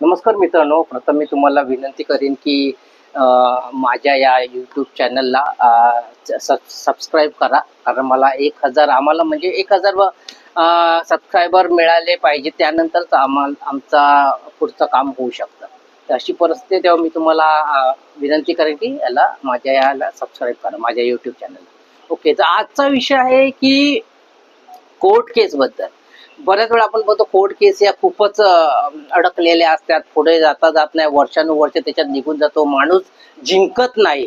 नमस्कार मित्रांनो प्रथम मी तुम्हाला विनंती करेन की माझ्या या यूट्यूब चॅनलला सबस्क्राईब करा. कारण मला एक हजार आम्हाला म्हणजे एक हजार सबस्क्रायबर मिळाले पाहिजे. त्यानंतरच आम्हाला आमचा पुढचं काम होऊ शकतं. तर अशी परिस्थिती तेव्हा मी तुम्हाला विनंती करेन की याला माझ्या याला सबस्क्राईब करा माझ्या यूट्यूब चॅनलला ओके तर आजचा विषय आहे की कोर्ट केसबद्दल बऱ्याच वेळा आपण बघतो कोर्ट केस या खूपच अडकलेल्या असतात. पुढे जाता जात नाही. वर्षानुवर्ष त्याच्यात निघून जातो. माणूस जिंकत नाही.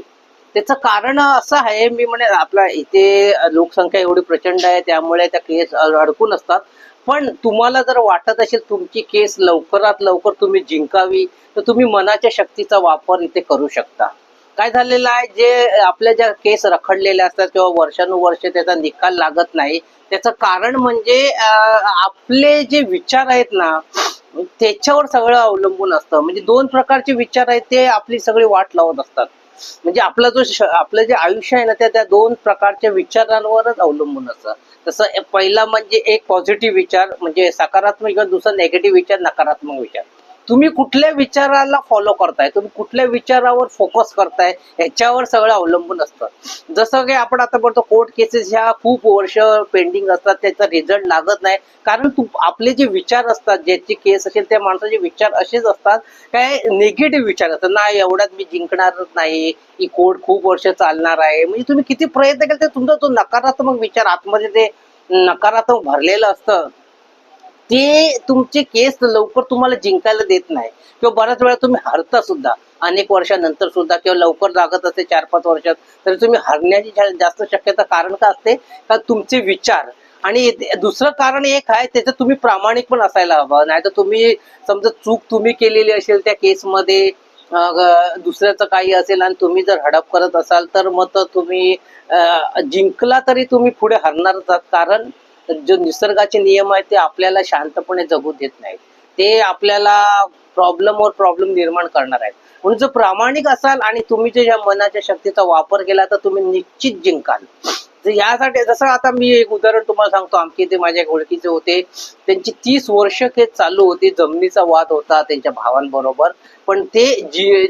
त्याचं कारण असं आहे मी म्हणे आपला इथे लोकसंख्या एवढी प्रचंड आहे त्यामुळे त्या केस अडकून असतात. पण तुम्हाला जर वाटत असेल तुमची केस लवकरात लवकर तुम्ही जिंकावी तर तुम्ही मनाच्या शक्तीचा वापर इथे करू शकता. काय झालेलं आहे जे आपल्या ज्या केस रखडलेल्या असतात किंवा वर्षानुवर्ष त्याचा निकाल लागत नाही त्याचं कारण म्हणजे आपले जे विचार आहेत ना त्याच्यावर सगळं अवलंबून असतं. म्हणजे दोन प्रकारचे विचार आहेत ते आपली सगळी वाट लावत असतात. म्हणजे आपला जो आपलं जे आयुष्य आहे ना त्या त्या दोन प्रकारच्या विचारांवरच अवलंबून असतं. तसं पहिला म्हणजे एक पॉझिटिव्ह विचार म्हणजे सकारात्मक किंवा दुसरा नेगेटिव्ह विचार नकारात्मक विचार. तुम्ही कुठल्या विचाराला फॉलो करताय? तुम्ही कुठल्या विचारावर फोकस करताय? याच्यावर सगळं अवलंबून असतं. जसं की आपण आता बोलतो कोर्ट केसेस ह्या खूप वर्ष पेंडिंग असतात त्याचा रिझल्ट लागत नाही. कारण तू आपले जे विचार असतात ज्याची केस असेल त्या माणसाचे विचार असेच असतात. काय निगेटिव्ह विचार असतात. नाही एवढ्यात मी जिंकणारच नाही. ही कोर्ट खूप वर्ष चालणार आहे. म्हणजे तुम्ही किती प्रयत्न केला तर तुमचा तो नकारात्मक विचार आतमध्ये ते नकारात्मक भरलेलं असतं. ते तुमचे केस लवकर तुम्हाला जिंकायला देत नाही किंवा बऱ्याच वेळा तुम्ही हरता सुद्धा अनेक वर्षानंतर सुद्धा किंवा लवकर जागत असते चार पाच वर्षात तर तुम्ही हरण्याची जास्त शक्यता कारण का असते? का तुमचे विचार. आणि दुसरं कारण एक आहे त्याचं तुम्ही प्रामाणिक पण असायला हवं. नाही तर तुम्ही समजा चूक तुम्ही केलेली असेल त्या केसमध्ये दुसऱ्याचं काही असेल आणि तुम्ही जर हडप करत असाल तर मग तर तुम्ही जिंकला तरी तुम्ही पुढे हरणारच कारण जो निसर्गाचे नियम आहेत ते आपल्याला शांतपणे जगू देत नाहीत. ते आपल्याला प्रॉब्लेम वर प्रॉब्लेम निर्माण करणार आहेत. म्हणून जर प्रामाणिक असाल आणि तुम्ही जे या मनाच्या शक्तीचा वापर केला तर तुम्ही निश्चित जिंकाल. तर यासाठी जसं आता मी एक उदाहरण तुम्हाला सांगतो. आमचे ते माझ्या ओळखीचे होते. त्यांची तीस वर्ष हे चालू होती. जमिनीचा वाद होता त्यांच्या भावांबरोबर. पण ते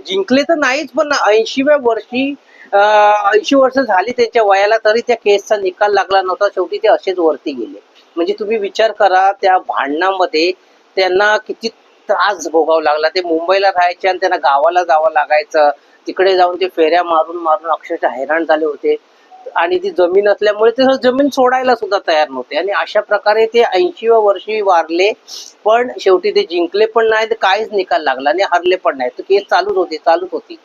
जिंकले तर नाहीच पण ऐंशीव्या वर्षी ऐंशी वर्ष झाली त्यांच्या वयाला तरी त्या केसचा निकाल लागला नव्हता. शेवटी ते असेच वरती गेले. म्हणजे तुम्ही विचार करा त्या भांडणामध्ये त्यांना किती त्रास भोगावा लागला. ते मुंबईला राहायचे आणि त्यांना गावाला जावं लागायचं. तिकडे जाऊन ते फेऱ्या मारून मारून अक्षरशः हैराण झाले होते. आणि ती जमीन असल्यामुळे ते जमीन सोडायला सुद्धा तयार नव्हते. आणि अशा प्रकारे ते ऐंशीव्या वर्षी वारले पण शेवटी ते जिंकले पण नाही काहीच निकाल लागला आणि हरले पण नाही तर केस चालूच होती चालूच होती.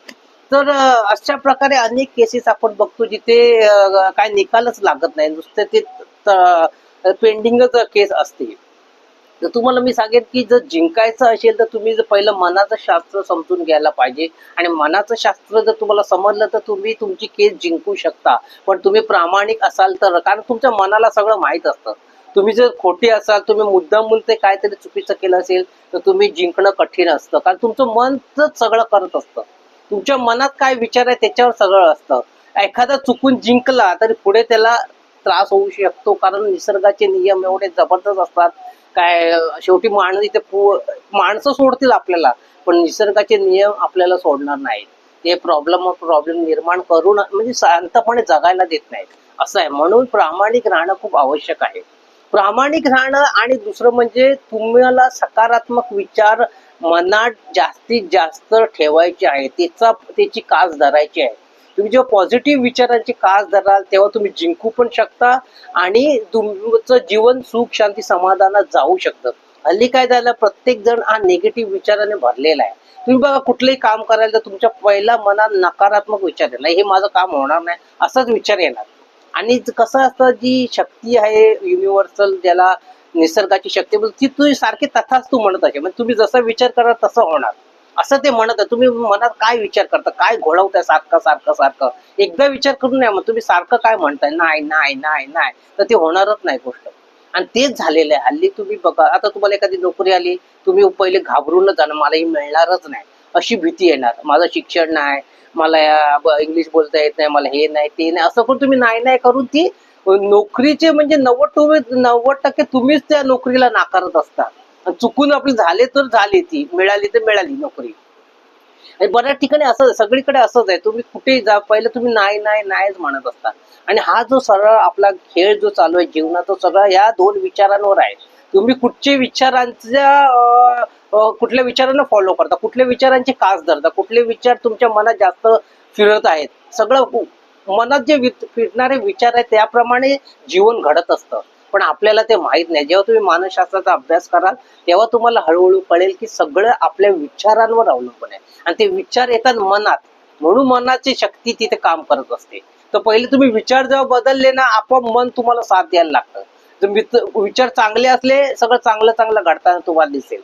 तर अशा प्रकारे अनेक केसेस आपण बघतो जिथे काय निकालच लागत नाही. नुसते ते पेंडिंगच केस असते तर तुम्हाला मी सांगेन की जर जिंकायचं असेल तर तुम्ही जर पहिलं मनाचं शास्त्र समजून घ्यायला पाहिजे. आणि मनाचं शास्त्र जर तुम्हाला समजलं तर तुम्ही तुमची केस जिंकू शकता. पण तुम्ही प्रामाणिक असाल तर कारण तुमच्या मनाला सगळं माहीत असतं. तुम्ही जर खोटे असाल तुम्ही मुद्दामून ते काहीतरी चुकीचं केलं असेल तर तुम्ही जिंकणं कठीण असतं. कारण तुमचं मनच सगळं करत असतं. तुमच्या मनात काय विचार आहे त्याच्यावर सगळं असतं. एखादा चुकून जिंकला तरी पुढे त्याला त्रास होऊ शकतो कारण निसर्गाचे नियम एवढे जबरदस्त असतात. काय शेवटी माणसं इथे माणसं सोडतील आपल्याला पण निसर्गाचे नियम आपल्याला सोडणार नाहीत. ते प्रॉब्लेम प्रॉब्लेम निर्माण करून म्हणजे शांतपणे जगायला देत नाहीत. असं आहे. म्हणून प्रामाणिक राहणं खूप आवश्यक आहे. प्रामाणिक राहणं आणि दुसरं म्हणजे तुम्हाला सकारात्मक विचार मनात जास्तीत जास्त ठेवायची आहे. त्याचा त्याची कास धरायची आहे. तुम्ही जेव्हा पॉझिटिव्ह विचारांची कास धराल तेव्हा तुम्ही जिंकू पण शकता आणि तुमचं जीवन सुख शांती समाधानात जाऊ शकतं. हल्ली काय झालं प्रत्येक जण हा निगेटिव्ह विचाराने भरलेला आहे. तुम्ही बघा कुठलंही काम करायला तर तुमच्या पहिला मनात नकारात्मक विचार येणार. हे माझं काम होणार नाही असाच विचार येणार. आणि कसं असतं जी शक्ती आहे युनिव्हर्सल ज्याला निसर्गाची शक्ती बोलते, ती तुम्ही सारखी तथाच तू म्हणत असे म्हणजे तुम्ही जसं विचार करा तसं होणार. असं ते म्हणत आहे. तुम्ही मनात काय विचार करता? काय घोळवताय सारखं सारखं सारखं? एकदा विचार करून नाही मग तुम्ही सारखं काय म्हणताय? नाही नाही नाही नाही. तर ते होणारच नाही गोष्ट. आणि तेच झालेलं आहे. हल्ली तुम्ही बघा. आता तुम्हाला एखादी नोकरी आली तुम्ही पहिले घाबरूनच जाणं मला ही मिळणारच नाही. अशी भीती येणार. माझं शिक्षण नाही. मला इंग्लिश बोलता येत नाही. मला हे नाही ते नाही. असं करून तुम्ही नाही नाही करून ती नोकरीचे म्हणजे नव्वद टक्के नव्वद टक्के तुम्हीच त्या नोकरीला नाकारत असता. चुकून आपली झाले तर झाली ती. मिळाली तर मिळाली नोकरी. आणि बऱ्याच ठिकाणी असं सगळीकडे असंच आहे. तुम्ही कुठेही जा. पहिले तुम्ही नाही नाही नाहीच म्हणत असता. आणि हा जो सरळ आपला खेळ जो चालू आहे जीवनात सगळा या दोन विचारांवर आहे. तुम्ही कुठचे विचारांच्या कुठल्या विचारांना फॉलो करता? कुठल्या विचारांची कास धरता? कुठले विचार तुमच्या मनात जास्त फिरत आहेत? सगळं मनात जे फिरणारे विचार आहेत त्याप्रमाणे जीवन घडत असतं. पण आपल्याला ते माहीत नाही. जेव्हा तुम्ही मानसशास्त्राचा अभ्यास कराल तेव्हा तुम्हाला हळूहळू कळेल की सगळं आपल्या विचारांवर अवलंबून आहे. आणि ते विचार येतात मनात. म्हणून मनाची शक्ती तिथे काम करत असते. तर पहिले तुम्ही विचार जेव्हा बदलले ना आपोआप मन तुम्हाला साथ द्यायला लागतं. विचार चांगले असले सगळं चांगलं चांगलं घडताना तुम्हाला दिसेल.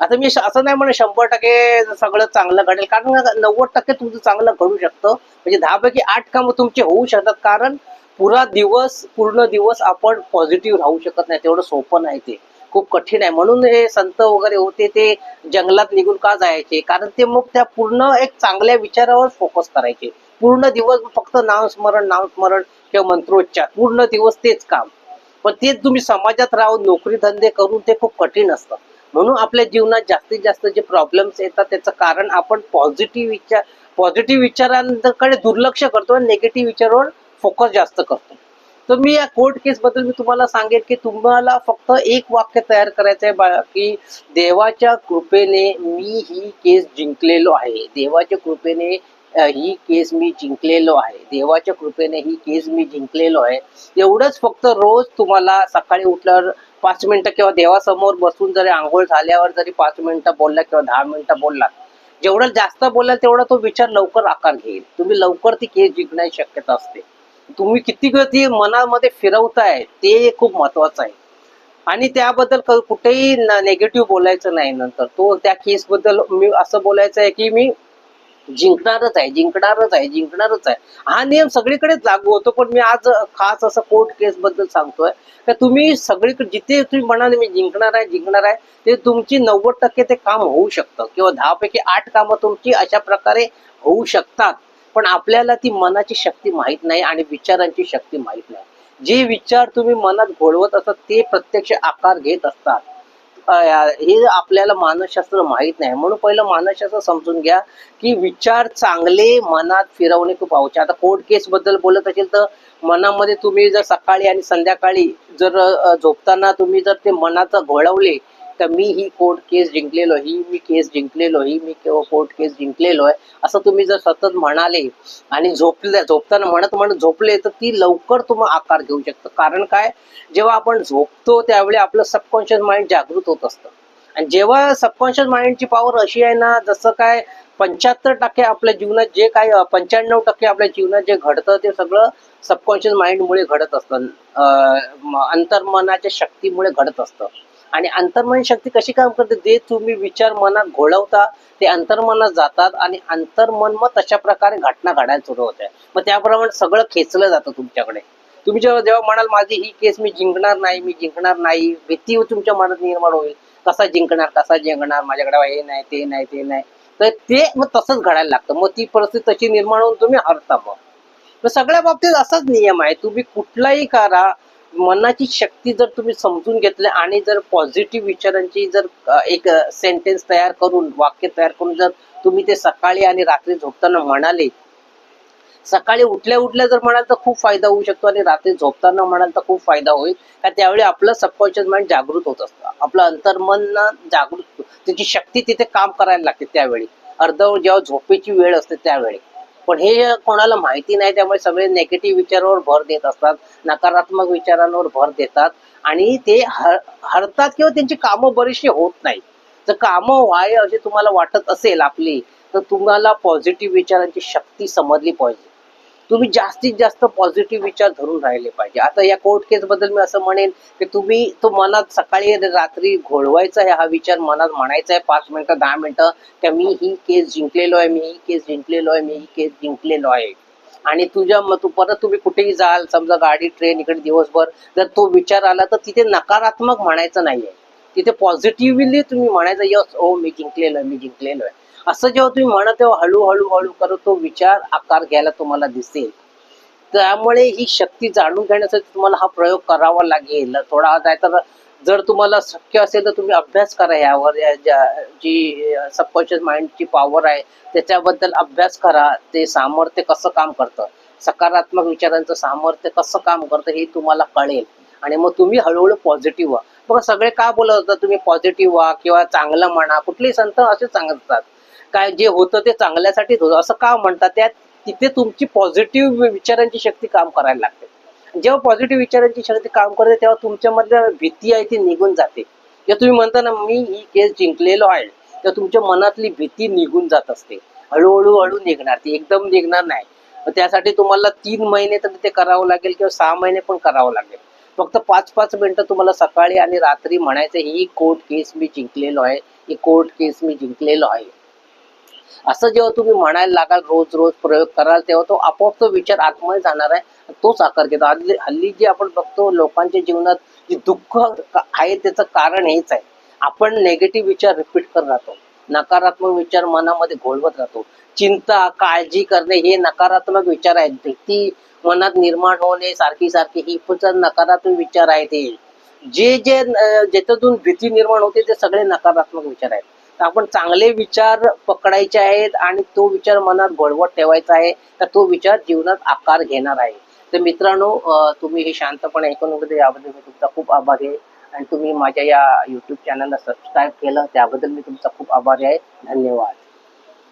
आता मी असं नाही म्हणे शंभर टक्के सगळं चांगलं घडेल. कारण नव्वद टक्के तुमचं चांगलं घडू शकतं. म्हणजे दहा पैकी आठ कामं तुमचे होऊ शकतात. कारण पुरा दिवस पूर्ण दिवस आपण पॉझिटिव्ह राहू शकत नाही. तेवढं सोपं नाही ते. खूप कठीण आहे. म्हणून हे संत वगैरे होते ते जंगलात निघून का जायचे? कारण ते मग त्या पूर्ण एक चांगल्या विचारावर फोकस करायचे. पूर्ण दिवस फक्त नामस्मरण नामस्मरण किंवा मंत्रोच्चार. पूर्ण दिवस तेच काम. पण तेच तुम्ही समाजात राहून नोकरी धंदे करून ते खूप कठीण असतं म्हणून आपल्या जीवनात जास्तीत जास्त जे प्रॉब्लेम्स येतात त्याचं कारण आपण पॉझिटिव्ह विचार पॉझिटिव्ह विचारांकडे दुर्लक्ष करतो आणि निगेटिव्ह विचारावर फोकस जास्त करतो. तर मी या कोर्ट केस बद्दल मी तुम्हाला सांगेन की तुम्हाला फक्त एक वाक्य तयार करायचं आहे बा- की देवाच्या कृपेने मी ही केस जिंकलेलो आहे. देवाच्या कृपेने ही केस मी जिंकलेलो आहे. देवाच्या कृपेने ही केस मी जिंकलेलो आहे. एवढंच फक्त रोज तुम्हाला सकाळी उठल्यावर पाच मिनिटं किंवा देवासमोर बसून जरी आंघोळ झाल्यावर जरी पाच मिनिटं बोलला किंवा दहा मिनिटं बोलला जेवढं जास्त बोलाल तेवढा तो विचार लवकर आकार घेईल. तुम्ही लवकर ती केस जिंकण्याची शक्यता असते. तुम्ही किती वेळ ती मनामध्ये फिरवताय ते खूप महत्वाचं आहे. आणि त्याबद्दल कुठेही नेगेटिव्ह बोलायचं नाही नंतर. तो त्या केस बद्दल मी असं बोलायचं आहे की मी जिंकणारच आहे जिंकणारच आहे जिंकणारच आहे. हा नियम सगळीकडेच लागू होतो पण मी आज खास असं कोर्ट केस बद्दल सांगतोय का तुम्ही सगळीकडे जिथे तुम्ही म्हणाले मी जिंकणार आहे जिंकणार आहे ते तुमची नव्वद टक्के ते काम होऊ शकतं किंवा दहा पैकी आठ कामं तुमची अशा प्रकारे होऊ शकतात. पण आपल्याला ती मनाची शक्ती माहीत नाही आणि विचारांची शक्ती माहीत नाही. जे विचार तुम्ही मनात घोळवत असतात ते प्रत्यक्ष आकार घेत असतात. हे आपल्याला मानसशास्त्र माहीत नाही. म्हणून पहिलं मानसशास्त्र समजून घ्या की विचार चांगले मनात फिरवणे खूप आवश्यक आता कोर्ट केस बद्दल बोलत असेल तर मनामध्ये तुम्ही जर सकाळी आणि संध्याकाळी जर झोपताना तुम्ही जर ते मनात घोळवले तर मी ही कोर्ट केस जिंकलेलो ही मी केस जिंकलेलो ही मी कोर्ट केस जिंकलेलो आहे असं तुम्ही जर सतत म्हणाले आणि झोपले झोपताना म्हणत म्हणत झोपले तर ती लवकर तुम्ही आकार घेऊ शकतं. कारण काय? जेव्हा आपण झोपतो त्यावेळी आपलं सबकॉन्शियस माइंड जागृत होत असतं. आणि जेव्हा सबकॉन्शियस माइंडची पॉवर अशी आहे ना जसं काय पंच्याहत्तर टक्के आपल्या जीवनात जे काय पंच्याण्णव टक्के आपल्या जीवनात जे घडतं ते सगळं सबकॉन्शियस माइंडमुळे घडत असतं. अंतर्मनाच्या शक्तीमुळे घडत असतं. आणि अंतर्मन शक्ती कशी काम करते? जे तुम्ही विचार मनात घोळवता ते अंतर्मनात जातात आणि अंतर्मन मग तशा प्रकारे घटना घडायला सुरू होते. मग त्याप्रमाणे सगळं खेचलं जातं तुमच्याकडे. तुम्ही जेव्हा जेव्हा म्हणाल माझी ही केस मी जिंकणार नाही मी जिंकणार नाही भीती तुमच्या मनात निर्माण होईल. कसा जिंकणार कसा जिंकणार माझ्याकडे हे नाही ते नाही ते नाही. तर ते मग तसंच घडायला लागतं. मग ती परिस्थिती तशी निर्माण होऊन तुम्ही हरता मग. सगळ्या बाबतीत असाच नियम आहे. तुम्ही कुठलाही करा मनाची शक्ती जर तुम्ही समजून घेतली आणि जर पॉझिटिव्ह विचारांची जर एक सेंटेन्स तयार करून वाक्य तयार करून जर तुम्ही ते सकाळी आणि रात्री झोपताना म्हणाले सकाळी उठल्या उठल्या जर म्हणाल तर खूप फायदा होऊ शकतो आणि रात्री झोपताना म्हणाल तर खूप फायदा होईल. का त्यावेळी आपलं सबकॉन्शियस माइंड जागृत होत असतं. आपलं अंतर्मन जागृत त्याची शक्ती तिथे काम करायला लागते त्यावेळी. अर्ध जेव्हा झोपेची वेळ असते त्यावेळी. पण हे कोणाला माहिती नाही त्यामुळे सगळे नेगेटिव्ह विचारावर भर देत असतात नकारात्मक विचारांवर भर देतात आणि ते हर हरतात किंवा त्यांची कामं बरीचशी होत नाही जर कामं व्हाय असे तुम्हाला वाटत असेल आपली तर तुम्हाला पॉझिटिव्ह विचारांची शक्ती समजली पाहिजे. तुम्ही जास्तीत जास्त पॉझिटिव्ह विचार धरून राहिले पाहिजे. आता या कोर्ट केस बद्दल मी असं म्हणेन की तुम्ही तो मनात सकाळी रात्री घोळवायचा आहे हा विचार मनात म्हणायचा आहे पाच मिनिटं दहा मिनिटं की मी ही केस जिंकलेलो आहे मी ही केस जिंकलेलो आहे मी ही केस जिंकलेलो आहे. आणि तुझ्या मग तू परत तुम्ही कुठेही जाल समजा गाडी ट्रेन इकडे दिवसभर जर तो विचार आला तर तिथे नकारात्मक म्हणायचं नाहीये. तिथे पॉझिटिव्हली तुम्ही म्हणायचं यस ओ मी जिंकलेलो आहे मी जिंकलेलो आहे. असं जेव्हा तुम्ही म्हणत तेव्हा हळूहळू हळू करत तो विचार आकार घ्यायला तुम्हाला दिसेल. त्यामुळे ही शक्ती जाणून घेण्यासाठी तुम्हाला हा प्रयोग करावा लागेल. थोडा नाही तर जर तुम्हाला शक्य असेल तर तुम्ही अभ्यास करा यावर या ज्या- जी सबकॉन्शियस माइंडची पॉवर आहे त्याच्याबद्दल अभ्यास करा. ते सामर्थ्य कसं काम करतं? सकारात्मक विचारांचं सामर्थ्य कसं काम करतं हे तुम्हाला कळेल. आणि मग तुम्ही हळूहळू पॉझिटिव्ह व्हा. बघा सगळे का बोलत होता? तुम्ही पॉझिटिव्ह व्हा किंवा चांगलं म्हणा. कुठलेही संत असे सांगतात काय जे होतं ते चांगल्यासाठीच होतं. असं का म्हणतात? त्यात तिथे तुमची पॉझिटिव्ह विचारांची शक्ती काम करायला लागते. जेव्हा पॉझिटिव्ह विचारांची शक्ती काम करते तेव्हा तुमच्यामधल्या भीती आहे ती निघून जाते. जेव्हा तुम्ही म्हणता ना मी ही केस जिंकलेलो आहे तर तुमच्या मनातली भीती निघून जात असते. हळूहळू हळू निघणार ती. एकदम निघणार नाही. त्यासाठी तुम्हाला तीन महिने तरी ते करावं लागेल किंवा सहा महिने पण करावं लागेल. फक्त पाच पाच मिनिटं तुम्हाला सकाळी आणि रात्री म्हणायचं ही कोर्ट केस मी जिंकलेलो आहे. ही कोर्ट केस मी जिंकलेलो आहे. असं जेव्हा तुम्ही म्हणायला लागाल रोज रोज प्रयोग कराल तेव्हा तो आपोआप तो विचार आतमध्ये जाणार आहे तोच आकार घेतो. हल्ली हल्ली जे आपण बघतो लोकांच्या जीवनात जे दुःख आहे त्याचं कारण हेच आहे. आपण नेगेटिव्ह विचार रिपीट करत राहतो. नकारात्मक विचार मनामध्ये घोळवत राहतो. चिंता काळजी करणे हे नकारात्मक विचार आहेत. भीती मनात निर्माण होणे सारखी सारखी ही पण नकारात्मक विचार आहेत हे. जे जे ज्याच्यातून भीती निर्माण होते ते सगळे नकारात्मक विचार आहेत. आपण चांगले विचार पकडायचे आहेत आणि तो विचार मनात घोळवत ठेवायचा आहे तर तो विचार जीवनात आकार घेणार आहे. तर मित्रांनो तुम्ही हे शांतपणे ऐकून वगैरे याबद्दल मी तुमचा खूप आभारी आहे. आणि तुम्ही माझ्या या युट्यूब चॅनलला सबस्क्राईब केलं त्याबद्दल मी तुमचा खूप आभारी आहे. धन्यवाद.